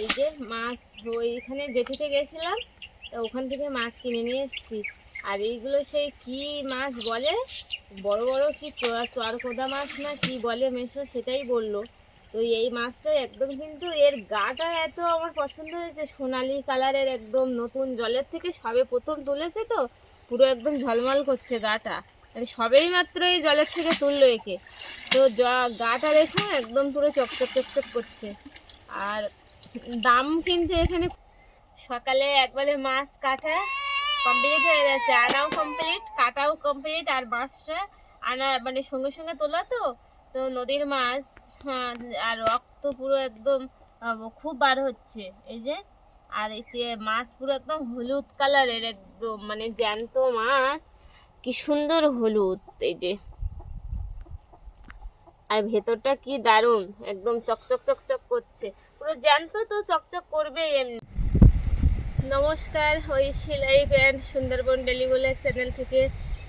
এই যে মাছ ওইখানে জেঠিতে গেছিলাম, তো ওখান থেকে মাছ কিনে নিয়ে এসেছি। আর এইগুলো সেই কি মাছ বলে? বড় বড় কি চোরা চরকোদা মাছ না কি বলে মেশো সেটাই বলল। তো এই মাছটা একদম কিন্তু এর গাটা এত আমার পছন্দ হয়েছে, সোনালি কালারের একদম নতুন জলের থেকে সবে প্রথম তুলেছে তো, পুরো একদম ঝলমল করছে গাটা। মানে সবেই মাত্র এই জলের থেকে তুললো একে। তো গাটা দেখুন একদম পুরো চকচক চকচক করছে। আর দাম কিন্তু এখানে সকালে একবারে মাছ কাটা কমপ্লিট হয়ে গেছে। আনাও কমপ্লিট কাটাও কমপ্লিট আর মাছটা আনা মানে সঙ্গে সঙ্গে তোলা তো তো নদীর মাছ হ্যাঁ, আর রক্ত পুরো একদম খুব বার হচ্ছে। এই যে আর এই যে মাছ পুরো একদম হলুদ কালারের একদম মানে জ্যান্ত মাছ। কি সুন্দর হলুদ এই যে। আর ভেতরটা কি দারুণ একদম চকচক চকচক করছে। পুরো জ্যান্ত তো চকচক করবে এমনি। নমস্কার, ওই সেলাই pant Sundarban daily blog channel থেকে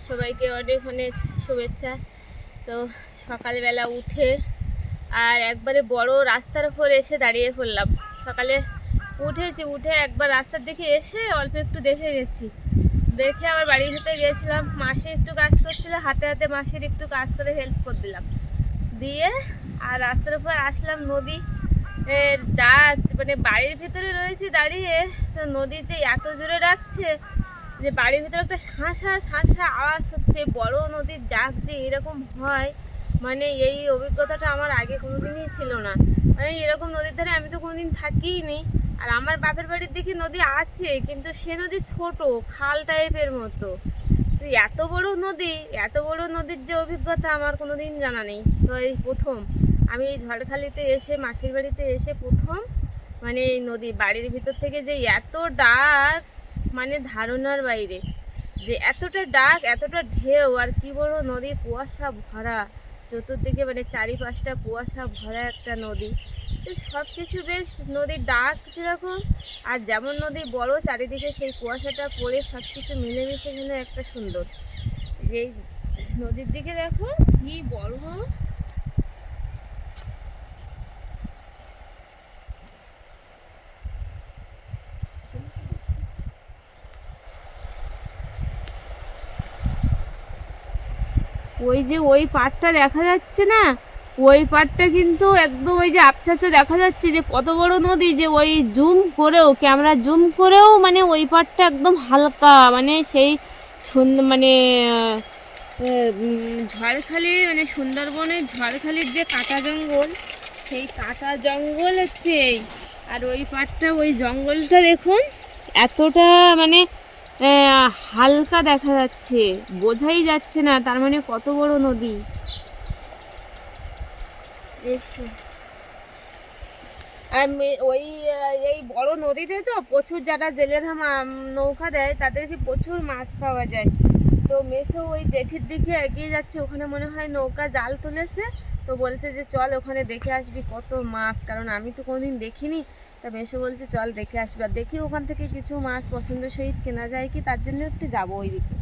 সবাইকে অনেক অনেক শুভেচ্ছা। তো সকালবেলা উঠে আর একবারে বড় রাস্তার উপর এসে দাঁড়িয়ে পড়লাম। সকালে উঠেছি, উঠে একবার রাস্তার দিকে এসে অল্প একটু দেখে গেছি। দেখে আবার বাড়ির ভিতরে গিয়েছিলাম, মাসি একটু কাজ করছিল, হাতে হাতে মাসির একটু কাজ করে হেল্প করে দিলাম। দিয়ে আর রাস্তার উপর আসলাম নদী ডাক মানে বাড়ির ভিতরে রয়েছি দাঁড়িয়ে, তো নদীতে এত জোরে ডাকছে যে বাড়ির ভিতরে একটা শাঁসা শাঁসা আওয়াজ হচ্ছে, বড় নদীর ডাক যে এরকম হয় মানে এই অভিজ্ঞতাটা আমার আগে কোনোদিনই ছিল না। মানে এরকম নদীর ধারে আমি তো কোনোদিন থাকিই নি আর আমার বাপের বাড়ির দিকে নদী আছে, কিন্তু সে নদী ছোট, খাল টাইপের মতো। এত বড় নদী, এত বড় নদীর যে অভিজ্ঞতা আমার কোনোদিন জানা নেই, তো এই প্রথম। আমি ঝড়খালিতে এসে, মাসির বাড়িতে এসে প্রথম মানে এই নদী, বাড়ির ভিতর থেকে যে এত ডাক মানে ধারণার বাইরে। যে এতটা ডাক, এতটা ঢেউ, আর কি বড় নদী কুয়াশা ভরা। চতুর্দিকে মানে চারিপাশটা কুয়াশা ভরা একটা নদী। তো সব কিছু বেশ নদীর ডাক যেরকম, আর যেমন নদী বড়, চারিদিকে সেই কুয়াশাটা পড়ে সব কিছু মিলেমিশে যেন একটা সুন্দর। যে নদীর দিকে দেখো, কি বড় ওই যে ওই পাড়টা দেখা যাচ্ছে না? ওই পাড়টা কিন্তু একদম ওই যে আপছা দেখা যাচ্ছে যে কত বড় নদী যে ওই জুম করেও ক্যামেরা জুম করেও মানে ওই পাড়টা একদম হালকা মানে সেই মানে ঝড়খালি মানে সুন্দরবনের ঝড়খালির যে কাঁটা জঙ্গল, সেই কাঁটা জঙ্গল হচ্ছে আর ওই পাড়টা, ওই জঙ্গলটা দেখুন, এতটা মানে হালকা দেখা যাচ্ছে। বোঝাই যাচ্ছে না, তার মানে কত বড় নদী? আর ওই, এই বড় নদীতে তো প্রচুর যারা জেলেরা নৌকা দেয় তাদেরকে প্রচুর মাছ পাওয়া যায়। তো মেসো ওই জেঠির দিকে এগিয়ে যাচ্ছে, ওখানে মনে হয় নৌকা জাল তুলেছে। তো বলছে যে, চল ওখানে দেখে আসবি কত মাছ, কারণ আমি তো কোনোদিন দেখিনি। তা মেসো বলছে, চল দেখে আসবি। আর দেখি ওখান থেকে কিছু মাছ পছন্দ সহিত কেনা যায় কি, তার জন্য একটু যাব ওই দিকে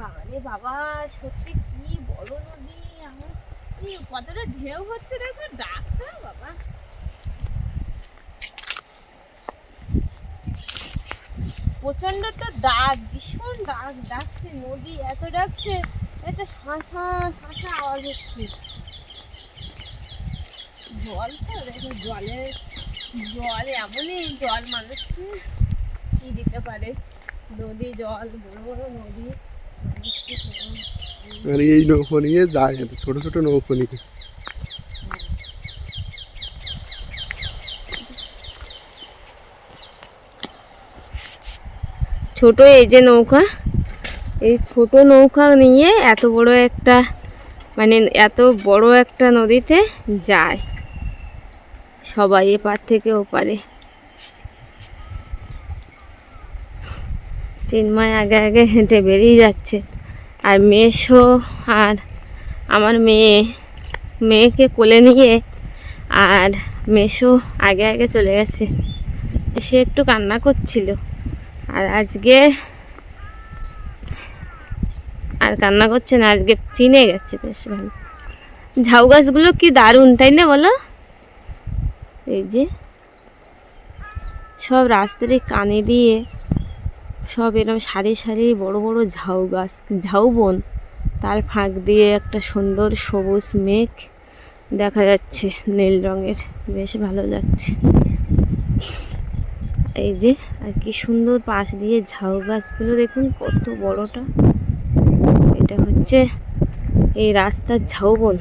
বাবা বাবা সত্যি কি বড় নদী, আমার কতটা ঢেউ হচ্ছে দেখো, ডাকটা বাবা। প্রচন্ডটা ডাক, ভীষণ ডাক, ডাকছে নদী, এত ডাকছে। একটা শাঁসা শাঁসা আওয়াজ হচ্ছে। জল তো দেখো জলের জল এমনই জল মানুষকে কি দিতে পারে? নদী জল বড় বড় নদী আর এই নৌকো নিয়ে যায় এত ছোট ছোট নৌকো নিয়ে। ছোট এই যে নৌকা। এই ছোট নৌকা নিয়ে এত বড় একটা মানে এত বড় একটা নদীতে যায়। সবাই এপার থেকে ওপারে। চিন্ময় আগে আগে হেঁটে বেরিয়ে যাচ্ছে। আর মেশো আর আমার মেয়ে, মেয়েকে কোলে নিয়ে আর মেশো আগে আগে চলে গেছে। সে একটু কান্না করছিল। আর আজকে আর কান্না করছে না, আজকে চিনে গেছে বেশ ভালো। ঝাউ গাছগুলো কি দারুণ, তাই না বলো? এই যে, সব রাস্তার কানে দিয়ে সব এরকম সারি সারি বড় বড় ঝাউ গাছ, ঝাউ বন, তার ফাঁক দিয়ে একটা সুন্দর সবুজ মেঘ দেখা যাচ্ছে নীল রঙের, বেশ ভালো লাগছে। এই যে, আর কি সুন্দর পাশ দিয়ে ঝাউ গাছগুলো দেখুন, কত বড়টা। এটা হচ্ছে এই রাস্তার ঝাউবন।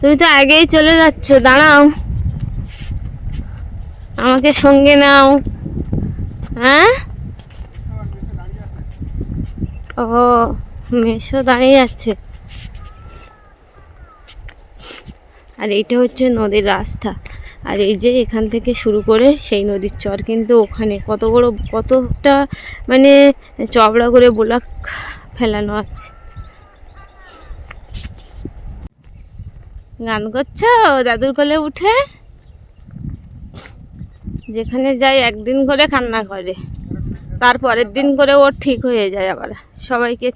তুমি তো আগেই চলে যাচ্ছ, দাঁড়াও। আমাকে সঙ্গে নাও। হ্যাঁ? ও মেশো দাঁড়িয়ে যাচ্ছে আর এটা হচ্ছে নদীর রাস্তা। আর এই যে এখান থেকে শুরু করে সেই নদীর চর কিন্তু ওখানে কত বড়, কতটা মানে চওড়া করে বোলাক ফেলানো আছে। গান করছ? দাদুর কোলে উঠে? যেখানে যাই একদিন করে কান্না করে তারপরের দিন করে ওর ঠিক হয়ে যায় আবার। সবাইকে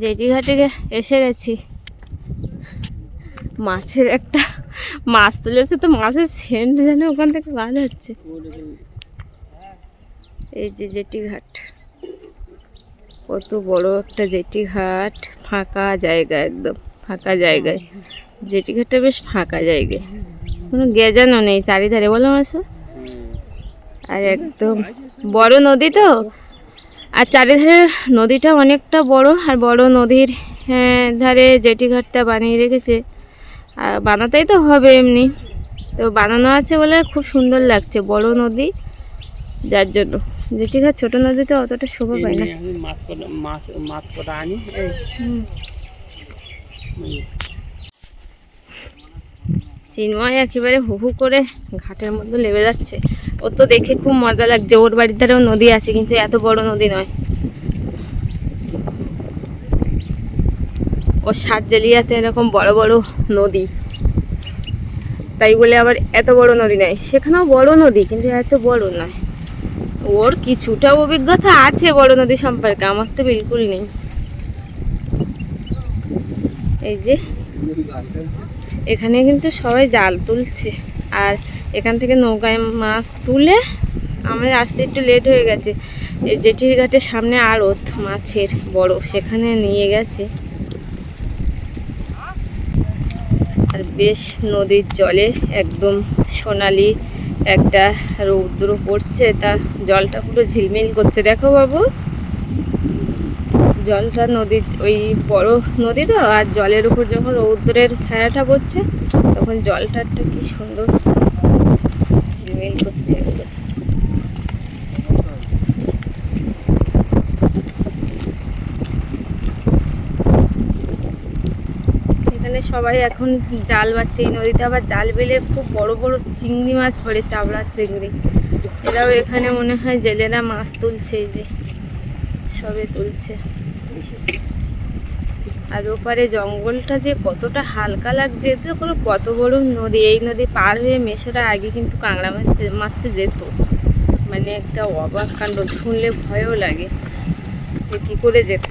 জেটি ঘাটে এসে গেছি। মাছের একটা মাছ তুলেছে তো মাছের সেন্ট যেন ওখান থেকে বার হচ্ছে এই যে জেটি ঘাট। কত বড় একটা জেটি ঘাট ফাঁকা জায়গা একদম ফাঁকা জায়গায়। জেটি ঘাটটা বেশ ফাঁকা জায়গায় কোনো গেজানো নেই চারিধারে বলো মাসো। আর একদম বড় নদী তো। আর চারিধারে নদীটা অনেকটা বড় আর বড় নদীর হ্যাঁ, ধারে জেটি ঘাটটা বানিয়ে রেখেছে। আর বানাতেই তো হবে এমনি। তো বানানো আছে বলে খুব সুন্দর লাগছে বড় নদী যার জন্য। জেটি ঘাট ছোটো নদীতে অতটা শোভা পায় না। মাছ মাছ মাছ কটা আনি চিন্ময় একেবারে হু হু করে ঘাটের মধ্যে লেবে যাচ্ছে। ও তো দেখে খুব মজা লাগছে ওর বাড়ির ধারেও নদী আছে কিন্তু এত বড় নদী নয়। ও সাতজালিয়াতে এরকম বড় বড় নদী। তাই বলে আবার এত বড় নদী নয় সেখানেও বড় নদী, কিন্তু এত বড় নয়। ওর কিছুটা অভিজ্ঞতা আছে বড় নদী সম্পর্কে, আমার তো বিলকুল নেই। এই যে, এখানে কিন্তু সবাই জাল তুলছে। আর এখান থেকে নৌকায় মাছ তুলে আমার আসতে একটু লেট হয়ে গেছে। জেঠির ঘাটের সামনে আড়ত মাছের বড়, সেখানে নিয়ে গেছে। আর বেশ নদীর জলে একদম সোনালি একটা রৌদ্র পড়ছে। তা জলটা পুরো ঝিলমিল করছে। দেখো বাবু, জলটা নদীর, ওই বড় নদী তো, আর জলের উপর যখন রৌদ্রের ছায়াটা পড়ছে, তখন জলটা একটা কি সুন্দর ঝিলমিল করছে একদম এখানে সবাই এখন জাল বাচ্ছে এই নদীতে আবার জাল বেলে খুব বড় বড় চিংড়ি মাছ পড়ে চাবড়ার চিংড়ি। এরাও এখানে মনে হয় জেলেরা মাছ তুলছে, এই যে সবে তুলছে। আর ওপারে জঙ্গলটা যে কতটা হালকা লাগছে, এতে কোনো কত বড় নদী, এই নদী পার হয়ে মেশোরা আগে কিন্তু কাঁকড়া মারতে মারতে যেত। মানে একটা অবাক কাণ্ড, শুনলে ভয়ও লাগে যে কী করে যেত।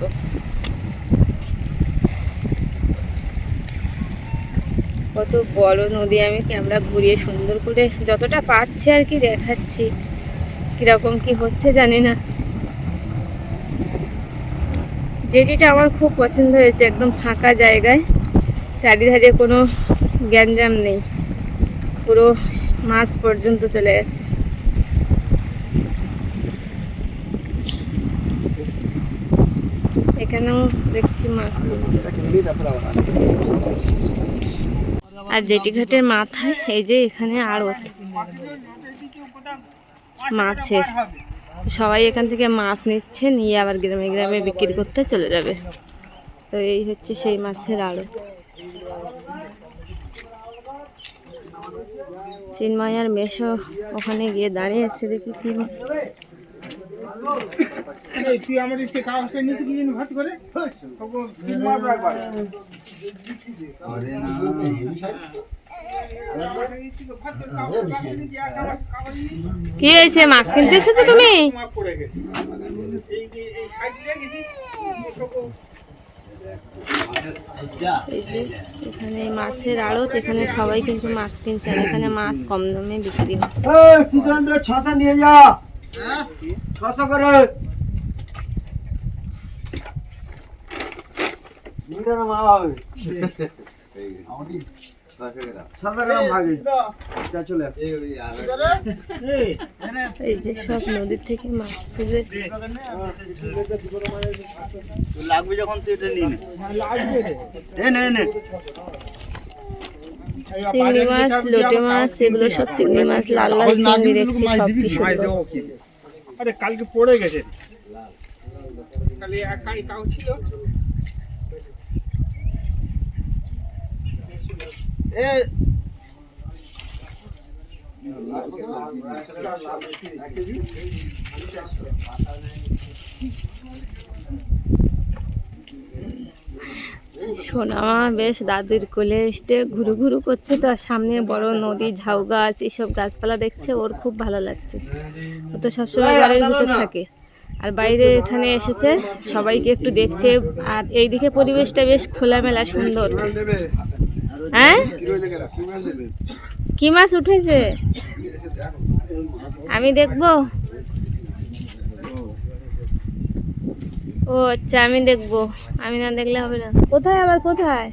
কত বড় নদী, আমি ক্যামেরা ঘুরিয়ে সুন্দর করে যতটা পারছি আর কি দেখাচ্ছি। কীরকম কি হচ্ছে জানি না। জেটিটা আমার খুব পছন্দ হয়েছে, একদম ফাঁকা জায়গায়। চারিধারে কোনো গ্যাঞ্জাম নেই। পুরো মাছ পর্যন্ত চলে গেছে। এখানেও দেখছি মাছ তুলছে। আর জেটি ঘাটের মাথায়, এই যে এখানে আড়ত। মাছের। সবাই এখান থেকে মাছ নিচ্ছে, নিয়ে আবার গ্রামে গ্রামে বিক্রি করতে চলে যাবে। তো এই হচ্ছে সেই মাছের আড়ত। চিন্ময় আর মেশো ওখানে গিয়ে দাঁড়িয়ে আছে দেখি কি। তুই আমার একটু কাগজটা নিচে কি জানি ভাজ করে? কি হয়েছে? মাছ কিনতে এসেছ তুমি? এখানে মাছের আড়ত এখানে সবাই কিন্তু মাছ কিনছে এখানে মাছ কম দামে বিক্রি হয়। ছশো নিয়ে যা। ছশো করে। মা হবে। এই যে সব নদীর থেকে মাছ তুলেছে। লাগবে যখন তুই এটা নিয়ে নে। নে নে চিংড়ি মাছ লোটে মাছ এগুলো সব চিংড়ি মাছ লাল লাল চিংড়ি দেখছি সব কি? সুন্দর আরে কালকে পড়ে গেছে। কালি একাই কাউ ছিল। সোনামা বেশ দাদুর কোলে এসে ঘুরু ঘুরু করছে তো আর সামনে বড় নদী ঝাউ গাছ এইসব গাছপালা দেখছে ওর খুব ভালো লাগছে। ও তো সবসময় বাড়ির ভিতর থাকে। আর বাইরে এখানে এসেছে সবাইকে একটু দেখছে আর এইদিকে পরিবেশটা বেশ খোলামেলা সুন্দর। হ্যাঁ? কি মাছ উঠেছে? আমি দেখব। ও আচ্ছা আমি দেখব। আমি না দেখলে হবে না। কোথায় আবার কোথায়?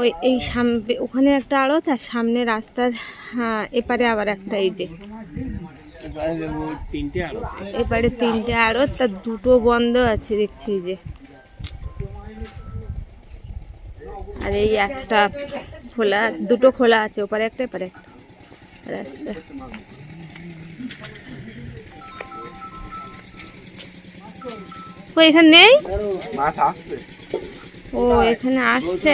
ওই এই সামনে ওখানে একটা আড়ত আর সামনে রাস্তার হ্যাঁ এপারে আবার একটা এই যে। এপারে তিনটে আড়ত তার দুটো বন্ধ আছে দেখছি এই যে। আর এই একটা খোলা দুটো খোলা আছে ওপারে একটা এপারে একটা। রাস্তা ও এখানে নেই? মাছ আসছে। ও এখানে আসছে।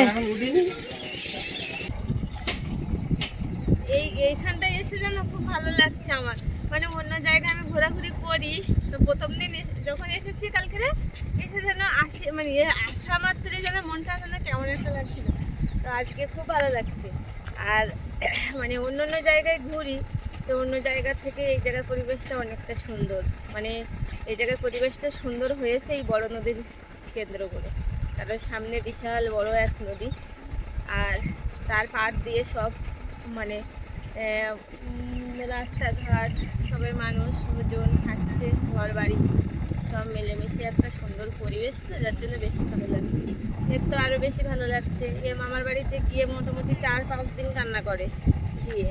এই এইখানটায় এসে যেন খুব ভালো লাগছে আমার। মানে অন্য জায়গায় আমি ঘোরাঘুরি করি। তো প্রথম দিন যখন এসেছি কালকে এসে যেন আসে মানে আসা মাত্রে যেন মনটা যেন কেমন একটা লাগছিল। তো আজকে খুব ভালো লাগছে। আর মানে অন্য অন্য জায়গায় ঘুরি, তো অন্য জায়গা থেকে এই জায়গার পরিবেশটা অনেকটা সুন্দর। মানে এই জায়গার পরিবেশটা সুন্দর হয়েছে এই বড় নদীর কেন্দ্র করে কারণ সামনে বিশাল বড় এক নদী। আর তার পাড় দিয়ে সব মানে রাস্তাঘাট সবাই মানুষ জন থাকছে ঘর বাড়ি সব মিলেমিশে একটা সুন্দর পরিবেশ তো, যার জন্য বেশি ভালো লাগছে। এর তো আরও বেশি ভালো লাগছে। এ মামার বাড়িতে গিয়ে মোটামুটি চার পাঁচ দিন কান্না করে, গিয়ে।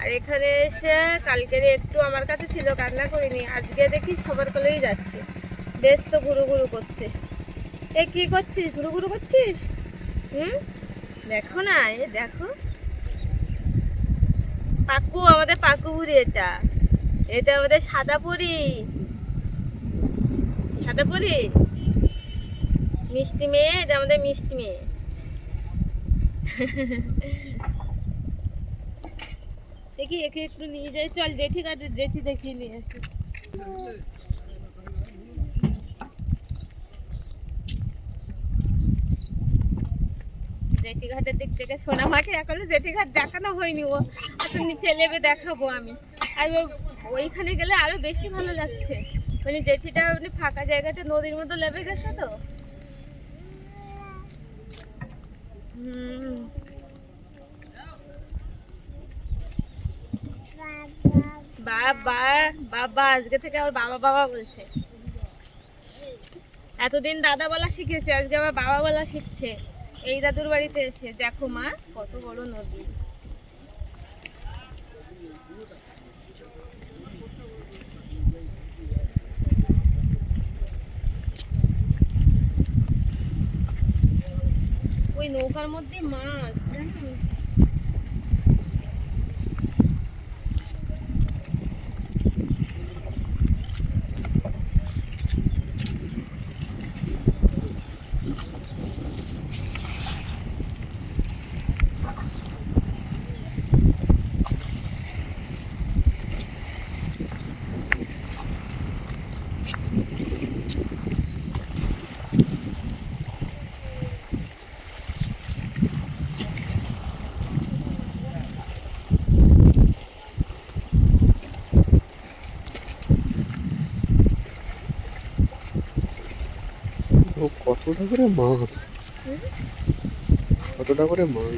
আর এখানে এসে কালকের একটু আমার কাছে ছিল, কান্না করিনি। আজকে দেখি সবার কোলেই যাচ্ছে। বেশ তো ঘুরু ঘুরু করছে। এ কি করছিস? ঘুরু ঘুরু করছিস? হুম? দেখো না, এ দেখো। পাকু আমাদের পাকু বুড়ি এটা। এটা আমাদের সাদা পরি। সাদা পরি? মিষ্টি মেয়ে, এটা আমাদের মিষ্টি মেয়ে। দেখি, একে একটু নিয়ে যাই। চল, জেঠি কাছে, জেঠি দেখিয়ে নিয়ে আসি। জেঠি ঘাটের দিক থেকে সোনামাকে এখনও জেঠি ঘাট দেখানো হয়নি ও। একটু নিচে নেবে দেখাবো আমি। আর ওইখানে গেলে আরও বেশি ভালো লাগছে। মানে জেঠিটা মানে ফাঁকা জায়গাতে নদীর মতো লেবে গেছে তো। হুম। বাবা আজকে থেকে আবার বাবা বাবা বলছে। এতদিন দাদা বলা শিখেছে, আজকে আবার বাবা বলা শিখছে। এই দাদুর বাড়িতে এসে দেখো মা কত বড় নদী। ওই নৌকার মধ্যে মাছ জানো? কতটা করে মাছ কতটা করে মাছ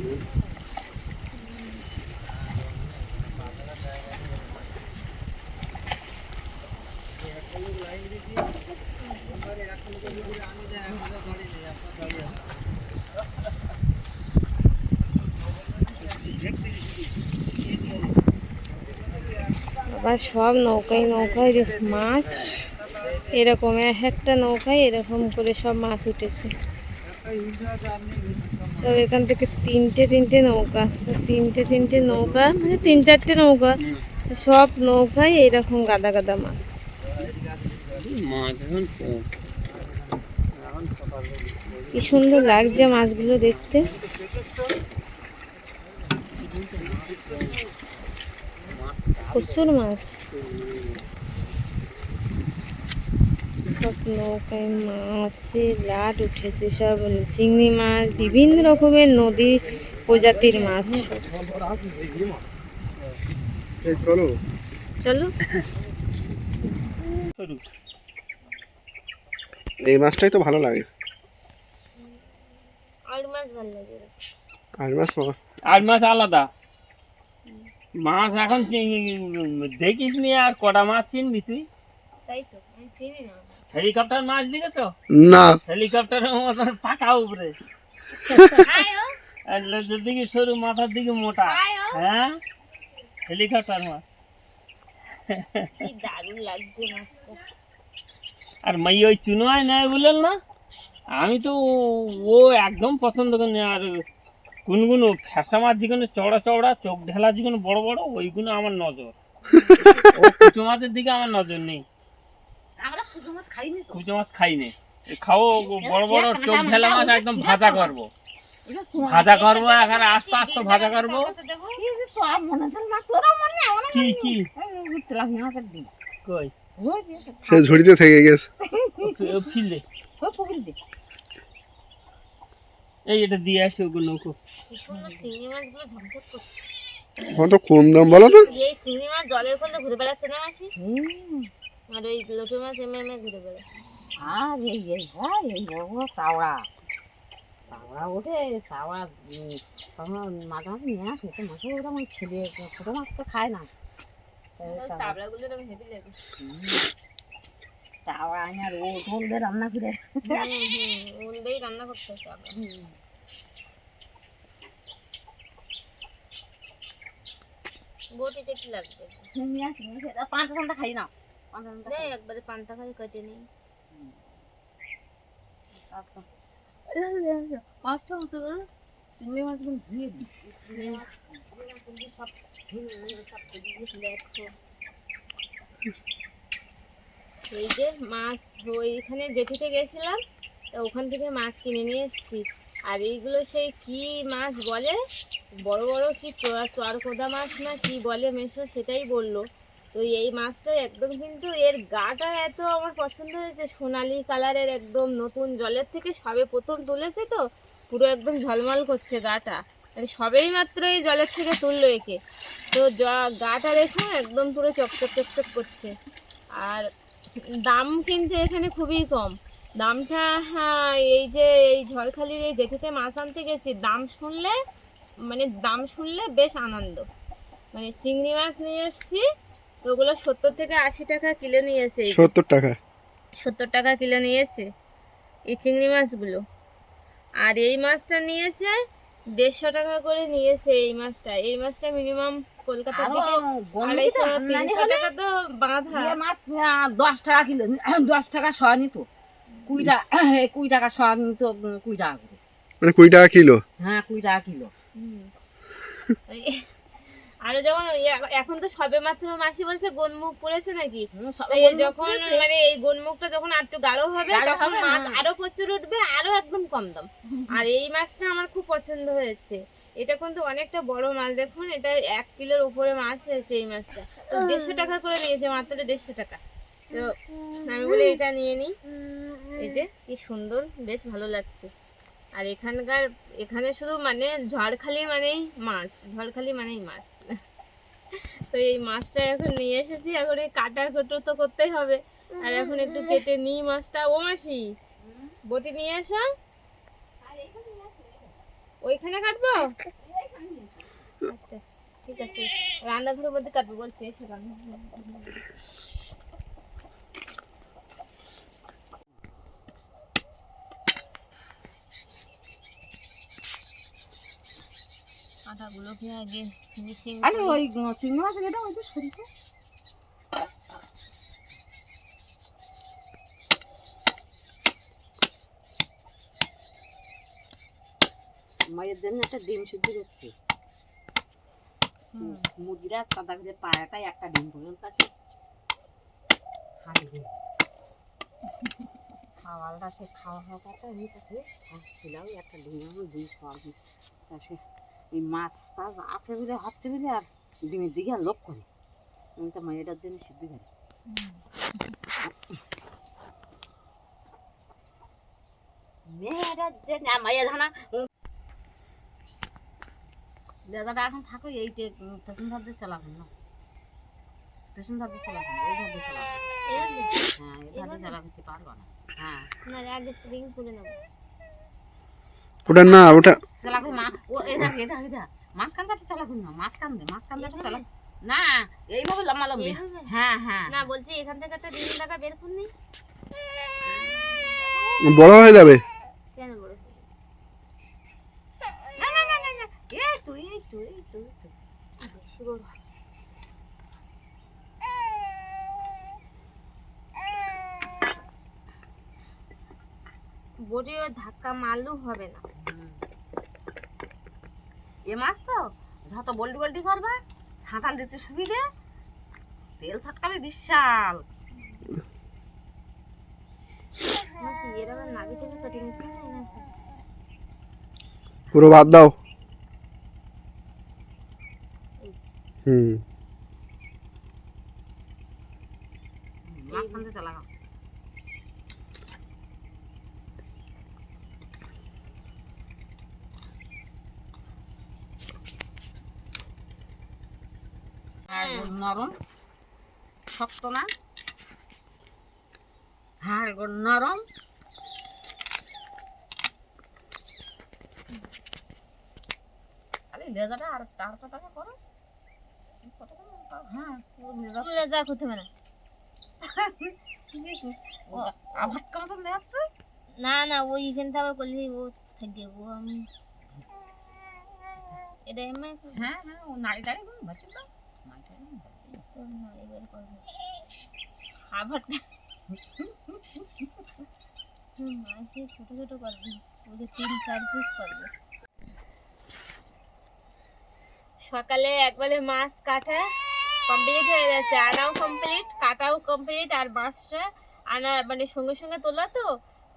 আবার সব নৌকায় নৌকায় যে মাছ এরকম এক একটা নৌকায় এরকম করে সব মাছ উঠেছে। সব এখান থেকে তিনটে তিনটে নৌকা তিনটে তিনটে নৌকা মানে তিন চারটে নৌকা সব নৌকায় এরকম গাদা গাদা মাছ। কি সুন্দর লাগছে মাছগুলো দেখতে। প্রচুর মাছ। সব নৌকায় মাছের লাট উঠেছে সব চিংড়ি মাছ বিভিন্ন রকমের নদী প্রজাতির মাছ এই চলো চলো এই মাছটাই তো ভালো লাগে। আর মাছ ভালো লাগে আর মাছ আর মাছ আলাদা। মাছ এখন দেখিস নি আর কটা মাছ চিনবি তুই? তাই তো চিনি না। হেলিকপ্টার মাছ দেখেছ? না। হেলিকপ্টারের মতন পাকা উপরে। দিকে সরু মাথার দিকে মোটা। হ্যাঁ হেলিকপ্টার মাছ। দারুণ লাগছে মাছটা। আর মাই ওই চুনোয় নেয় বললেন না? আমি তো ও একদম পছন্দ করি না। আর কোনগুলো ফ্যাসা মাছ যেগুলো চড়া চড়া চোখ ঢেলা যেগুলো বড় বড় ওইগুলো আমার নজর। ও কুচো মাছের দিকে আমার নজর নেই। তো কুচো মাছ খাই নে খাও বড় বড় চোখ ঢেলা মাছ একদম ভাজা করব ভাজা করব এখানে আস্তে আস্তে ভাজা করব এই যে তো আর মনে আছে না তোরও মনে আমার কি কি তেলাপিয়া মাছের ডিম কই সে ঝুড়িতে থেকে গেছে ফিলে পুকুর এই এটা দিয়ে আসে ওগুলো নৌকো সুন্দর চিংড়ি মাছগুলো ঝকঝক করছে কত কম দাম বলো তো এই চিংড়ি মাছ জলের ফলে ঘুরে বেড়াচ্ছে না মাসি হুম আর ওই লোটে মাছ এমে এমে ঘুরে বেড়ায় আর এই এই হ্যাঁ এই বড় বড় চাওড়া। চাওড়া ওঠে চাওড়া নিয়ে আসে তো ওটা আমার ছেলে ছোটো মাছ তো খায় না। চাওড়া- চাবড়াগুলো এরকম হেভি লাগে। চাওড়া আনি আর ও দিয়ে রান্না করে। হুম হুম ওল দিয়েই রান্না করতে হয় চাবড়া লাগবে? পাঁচটা খাই না। একবারে পান্তা খাই কেটে নিই পাঁচটা মাছ চিংড়ি মাছগুলো ধুয়ে দিই এই যে মাছ ওইখানে জেঠিতে গেছিলাম তা ওখান থেকে মাছ কিনে নিয়ে এসেছি। আর এইগুলো সেই কি মাছ বলে? বড় বড় কি চোরা চরকোদা মাছ না কি বলে মেশো সেটাই বলল। তো এই মাছটা একদম কিন্তু এর গাটা এত আমার পছন্দ হয়েছে। সোনালি কালারের একদম নতুন জলের থেকে সবে প্রথম তুলেছে তো, পুরো একদম ঝলমল করছে গাটা। মানে সবেই মাত্র এই জলের থেকে তুললো একে। তো গাটা দেখো একদম পুরো চকচক চকচক করছে। আর দাম কিন্তু এখানে খুবই কম। দামটা হ্যাঁ এই যে এই ঝড়খালির এই জেঠিতে মাছ আনতে গেছি, দাম শুনলে মানে দাম শুনলে বেশ আনন্দ। মানে চিংড়ি মাছ নিয়ে এসেছি তো ওগুলো সত্তর থেকে আশি টাকা কিলো নিয়েছে সত্তর টাকা? সত্তর টাকা কিলো নিয়েছে এই চিংড়ি মাছগুলো। আর এই মাছটা নিয়েছে দেড়শো টাকা করে নিয়েছে এই মাছটা। এই মাছটা মিনিমাম কলকাতার আরও দিকে আড়াইশো তিনশো টাকা তো বাঁধা। ইয়ে মাছ দশ টাকা কিলো দশ টাকা শোয়া নিত। কুড়ি টাকা কুড়ি টাকা শোয়া নিত কুড়ি টাকা করে। মানে কুড়ি টাকা কিলো? হ্যাঁ কুড়ি টাকা কিলো। আরও যখন এ- এখন তো সবে মাত্র মাসি বলছে গোলমুখ পড়েছে নাকি? যখন মানে এই গোলমুখটা যখন একটু গাঢ় হবে তখন মাছ হ্যাঁ। আরও প্রচুর উঠবে আরও একদম কম দাম। আর এই মাছটা আমার খুব পছন্দ হয়েছে। এটা কিন্তু অনেকটা বড় মাছ দেখুন এটা এক কিলোর উপরে মাছ হয়েছে এই মাছটা। তো দেড়শো টাকা করে নিয়েছে মাত্র দেড়শো টাকা। তো আমি বলি এটা নিয়ে নিই। এই যে কি সুন্দর বেশ ভালো লাগছে। আর এখানকার, এখানে শুধু মানে ঝড়খালি মানেই মাছ, ঝড়খালি মানেই মাছ। তো এই মাছটা এখন নিয়ে এসেছি, এখন এই কাটা কুটো তো করতেই হবে। আর এখন একটু কেটে নিই মাছটা। ও মাসি, বটি নিয়ে এসো। ওইখানে কাটবো? আচ্ছা ঠিক আছে। রান্নাঘরের মধ্যে কাটবো, বলছি, এসো রান্নাঘরে। আগে আরে ওই চিংড়ি মাছের এটা ওই তো শরীরে মায়ের জন্য একটা ডিম সিদ্ধ করছি। মুরগিরা কাদা করে পায়াটাই একটা ডিম পর্যন্ত আছে। খাওয়ালটা সে খাওয়া খাওয়াটা আমি তাকে একটা ডিম আমি দুই খাওয়াবি তা সে এই মাছ টাছ আছে বলে হচ্ছে বলে আর ডিমের দিকে আর লোক করে। আমি তো মায়েরার জন্য সিদ্ধ করি। মেয়েরার জন্য মায়ের ধানা। লেদাটা এখন থাকো এই পেছন ধার দিয়ে চালাবেন না। পেছন ধার দিয়ে চালাবেন ওই ধার দিয়ে চালাবেন হ্যাঁ এই ধার দিয়ে চালা করতে পারব না। হ্যাঁ। না আগে ট্রিং করে নেব। ওটা না মাঝখান না মাঝখান দে মাঝখান না এইভাবে লম্বা লম্বি। হ্যাঁ হ্যাঁ। না বলছি এখান থেকে একটা রিং টাকা বের করনি বড় হয়ে যাবে। কেন বলে না না না না না। তুই তুই তুই তুই। বেশি বড় বটি ধাক্কা মারলেও হবে না। এ মাছ তো? যত বল্টি বল্টি করবা ছাঁটাল দিতে সুবিধে? তেল ছাটকাবে বিশাল। পুরো ভাত দাও। হুম। মাঝখান দিয়ে চালাগাম একদম নরম শক্ত না। হ্যাঁ একদম নরম। লেজাটা আর টাকা করো। কত হ্যাঁ লেজা করতে হবে না। ও আভাটকা দেখাচ্ছে? না না ওই আবার করলে ও থেকে ও আমি এটা এমনি হ্যাঁ হ্যাঁ ও টাড়ি তো। সকালে একবারে মাছ কাটা কমপ্লিট হয়ে গেছে। আনাও কমপ্লিট কাটাও কমপ্লিট আর মাছটা আনা মানে সঙ্গে সঙ্গে তোলা তো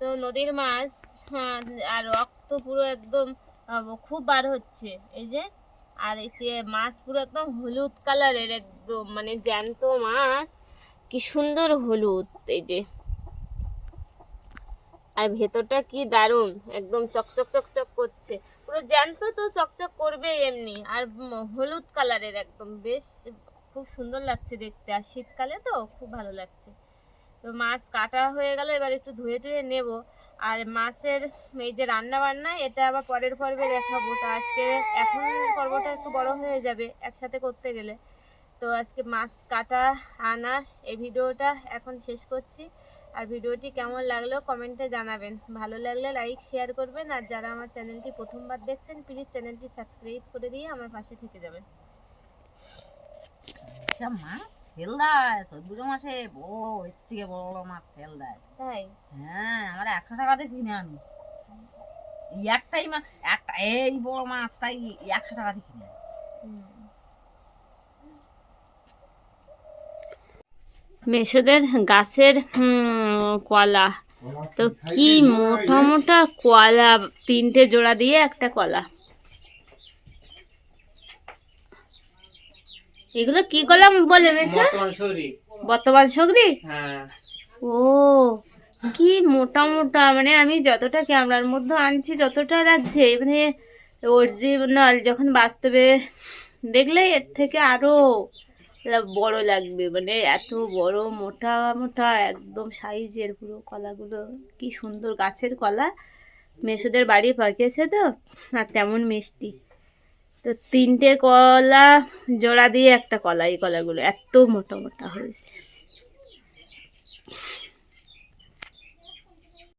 তো নদীর মাছ হ্যাঁ, আর রক্ত পুরো একদম খুব বার হচ্ছে। এই যে আর এই যে মাছ পুরো একদম হলুদ কালারের একদম মানে জ্যান্ত মাছ। কি সুন্দর হলুদ এই যে। আর ভেতরটা কি দারুণ, একদম চকচক চকচক করছে। পুরো জ্যান্ত তো চকচক করবে এমনি। আর হলুদ কালারের একদম, বেশ খুব সুন্দর লাগছে দেখতে। আর শীতকালে তো খুব ভালো লাগছে। তো মাছ কাটা হয়ে গেল, এবার একটু ধুয়ে টুয়ে নেব। আর মাছের এই যে রান্না বান্না এটা আবার পরের পর্বে দেখাবো। তো আজকে এখন পর্বটা একটু বড় হয়ে যাবে একসাথে করতে গেলে। তো আজকে মাছ কাটা আনা এই ভিডিওটা এখন শেষ করছি। আর ভিডিওটি কেমন লাগল কমেন্টে জানাবেন। ভালো লাগলে লাইক, শেয়ার করবেন। আর যারা আমার চ্যানেলটি প্রথমবার দেখছেন, প্লিজ চ্যানেলটি সাবস্ক্রাইব করে দিয়ে আমার পাশে থেকে যাবেন। সব মাছ সেল দেয়। চোদ্দ মাসে ও এর থেকে বড় বড় মাছ সেল দেয়। তাই? হ্যাঁ আমরা একশো টাকাতে কিনে আনি। একটাই মাছ একটা এই বড় মাছ তাই একশো টাকাতে কিনে আনি। মেশোদের গাছের কলা। তো কি মোটা মোটা কলা তিনটে জোড়া দিয়ে একটা কলা। এগুলো কি কলা বলে মেশো বর্তমান সগরি হ্যাঁ। ও কি মোটা মোটা মানে আমি যতটা ক্যামেরার মধ্যে আনছি যতটা লাগছে মানে অরিজিনাল যখন বাস্তবে দেখলে এর থেকে আরও এরা বড় লাগবে মানে এত বড় মোটা মোটা একদম সাইজের পুরো কলাগুলো কি সুন্দর গাছের কলা। মেসোদের বাড়ি পাকিয়েছে তো আর তেমন মিষ্টি। তো তিনটে কলা জোড়া দিয়ে একটা কলা এই কলাগুলো এত মোটা মোটা হয়েছে।